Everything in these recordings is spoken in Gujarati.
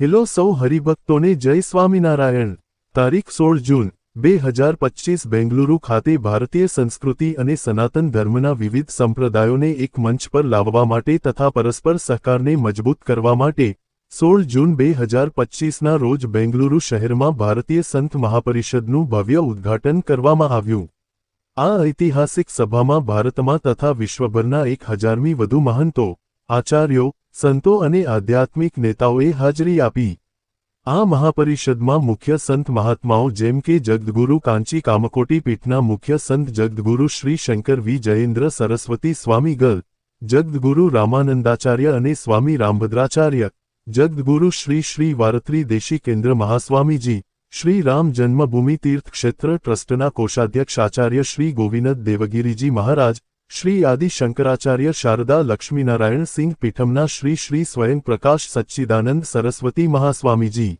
હેલો સૌ હરિભક્તોને જય સ્વામિનારાયણ. તારીખ સોળ જૂન, બે હજાર પચીસ બેંગલુરુ ખાતે ભારતીય સંસ્કૃતિ અને સનાતન ધર્મના વિવિધ સંપ્રદાયોને એક મંચ પર લાવવા માટે તથા પરસ્પર સહકારને મજબૂત કરવા માટે સોળ જૂન, બે હજાર પચીસના રોજ બેંગલુરુ શહેરમાં ભારતીય સંત મહાપરિષદનું ભવ્ય ઉદ્ઘાટન કરવામાં આવ્યું. આ ઐતિહાસિક સભામાં ભારતમાં તથા વિશ્વભરના એક હજારમી વધુ મહંતો, આચાર્યો સંતો અને આધ્યાત્મિક નેતાઓએ હાજરી આપી. આ મહાપરિષદમાં મુખ્ય સંત મહાત્માઓ જેમ કે જગદગુરુ કાંચી કામકોટી પીઠના મુખ્ય સંત જગદગુરુ શ્રી શંકર વી જયેન્દ્ર સરસ્વતી સ્વામી ગલ, જગદગુરુ રામાનંદાચાર્ય અને સ્વામી રામભદ્રાચાર્ય, જગદગુરુ શ્રી શ્રી વારત્રી દેશી કેન્દ્ર મહાસ્વામીજી, શ્રી રામ જન્મભૂમિ તીર્થ ક્ષેત્ર ટ્રસ્ટના કોષાધ્યક્ષ આચાર્ય શ્રી ગોવિંદ દેવગીરીજી મહારાજ શ્રી આદિ શંકરાચાર્ય શારદા લક્ષ્મીનારાયણ સિંહ પીઠમના શ્રી શ્રી સ્વયં પ્રકાશ સચ્ચિદાનંદ સરસ્વતી મહાસ્વામીજી.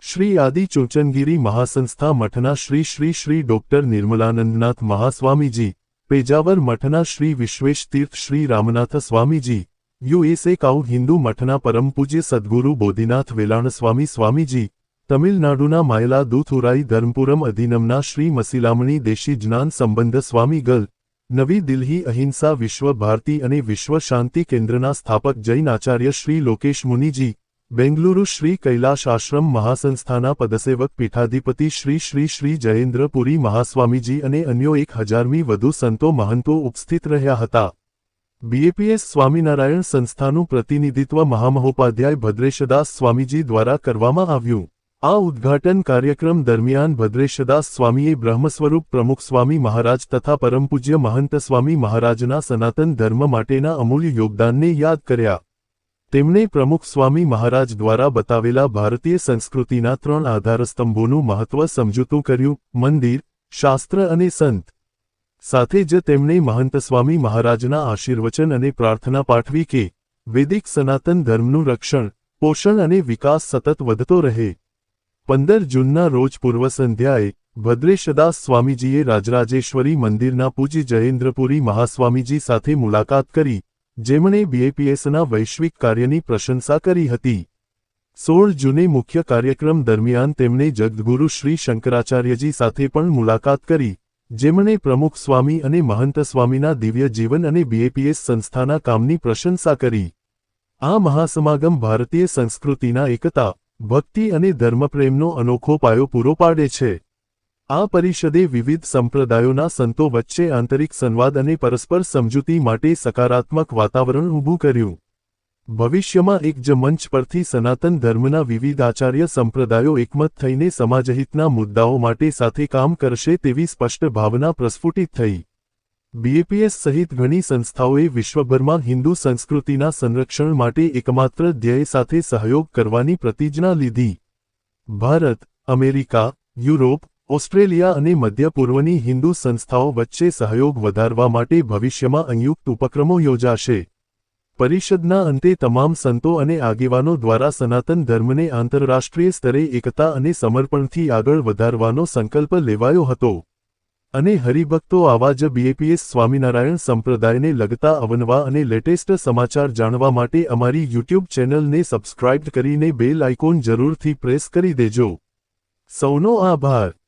શ્રી આદિ ચૂંચનગીરી મહાસંસ્થા મઠના શ્રી શ્રી શ્રી ડોક્ટર નિર્મલાનંદનાથ મહાસ્વામીજી. પેજાવર મઠના શ્રી વિશ્વેશ તીર્થ શ્રી રામનાથ સ્વામીજી. યુએસએ કાઉ હિન્દુ મઠના પરમ પૂજ્ય સદ્ગુરુ બોધિનાથ વેલાણ સ્વામી સ્વામીજી. તમિલનાડુના માયલા દૂથુરાઈ ધર્મપુરમ અધિનમના શ્રી મસીલામણી દેશી જ્ઞાન સંબંધ સ્વામી ગલ. નવી દિલ્હી અહિંસા વિશ્વ ભારતી અને વિશ્વ શાંતિ કેન્દ્રના સ્થાપક જૈન આચાર્ય શ્રી લોકેશ મુનિજી, બેંગલુરુ શ્રી કૈલાશ આશ્રમ મહાસંસ્થાના પદસેવક પીઠાધિપતિ શ્રી શ્રી શ્રી જયેન્દ્રપુરી મહાસ્વામીજી અને અન્યો એક હજારમી વધુ સંતો મહંતો ઉપસ્થિત રહ્યા હતા. બીએપીએસ સ્વામિનારાયણ સંસ્થાનું પ્રતિનિધિત્વ મહામહોપાધ્યાય ભદ્રેશદાસ સ્વામીજી દ્વારા કરવામાં આવ્યું. આ ઉદ્ઘાટન કાર્યક્રમ દરમિયાન ભદ્રેશદાસ સ્વામીએ બ્રહ્મસ્વરૂપ પ્રમુખ સ્વામી મહારાજ તથા પરમપૂજ્ય મહંત સ્વામી મહારાજના સનાતન ધર્મ માટેના અમૂલ્ય યોગદાનને યાદ કર્યા. તેમણે પ્રમુખ સ્વામી મહારાજ દ્વારા બતાવેલા ભારતીય સંસ્કૃતિના ત્રણ આધારસ્તંભોનું મહત્વ સમજૂતું કર્યું, મંદિર, શાસ્ત્ર અને સંત. સાથે જ તેમણે મહંત સ્વામી મહારાજના આશીર્વચન અને પ્રાર્થના પાઠવી કે, વૈદિક સનાતન ધર્મનું રક્ષણ, પોષણ અને વિકાસ સતત વધતો રહે. પંદર જૂનના રોજ પૂર્વ સંધ્યાએ ભદ્રેશદાસ સ્વામીજીએ રાજરાજેશ્વરી મંદિરના પૂજ્ય જયેન્દ્રપુરી મહાસ્વામીજી સાથે મુલાકાત કરી, જેમણે બીએપીએસના વૈશ્વિક કાર્યની પ્રશંસા કરી હતી. સોળ જૂને મુખ્ય કાર્યક્રમ દરમિયાન તેમણે જગદગુરુ શ્રી શંકરાચાર્યજી સાથે પણ મુલાકાત કરી, જેમણે પ્રમુખ સ્વામી અને મહંત સ્વામીના દિવ્ય જીવન અને બીએપીએસ સંસ્થાના કામની પ્રશંસા કરી. આ મહાસમાગમ ભારતીય સંસ્કૃતિના એકતા ભક્તિ અને ધર્મપ્રેમનો અનોખો પાયો પૂરો પાડે છે. આ પરિષદે વિવિધ સંપ્રદાયોના સંતો વચ્ચે આંતરિક સંવાદ અને પરસ્પર સમજૂતી માટે સકારાત્મક વાતાવરણ ઊભું કર્યું. ભવિષ્યમાં એક જ મંચ પરથી સનાતન ધર્મના વિવિધ આચાર્ય સંપ્રદાયો એકમત થઈને સમાજહિતના મુદ્દાઓ માટે સાથે કામ કરશે તેવી સ્પષ્ટ ભાવના પ્રસ્ફુટિત થઈ. બીએપીએસ સહિત ઘણી સંસ્થાઓએ વિશ્વભરમાં હિન્દુ સંસ્કૃતિના સંરક્ષણ માટે એકમાત્ર ધ્યેય સાથે સહયોગ કરવાની પ્રતિજ્ઞા લીધી. ભારત, અમેરિકા, યુરોપ, ઓસ્ટ્રેલિયા અને મધ્ય પૂર્વની હિન્દુ સંસ્થાઓ વચ્ચે સહયોગ વધારવા માટે ભવિષ્યમાં સંયુક્ત ઉપક્રમો યોજાશે. પરિષદના અંતે તમામ સંતો અને આગેવાનો દ્વારા સનાતન ધર્મને આંતરરાષ્ટ્રીય સ્તરે એકતા અને સમર્પણથી આગળ વધારવાનો સંકલ્પ લેવાયો હતો. અને હરિભક્તો આવા જ બીએપીએસ સ્વામિનારાયણ સંપ્રદાયને લગતા અવનવા અને લેટેસ્ટ સમાચાર જાણવા માટે અમારી યુટ્યુબ ચેનલને સબસ્ક્રાઇબ કરીને બેલ આઇકોન જરૂરથી પ્રેસ કરી દેજો. સૌનો આભાર.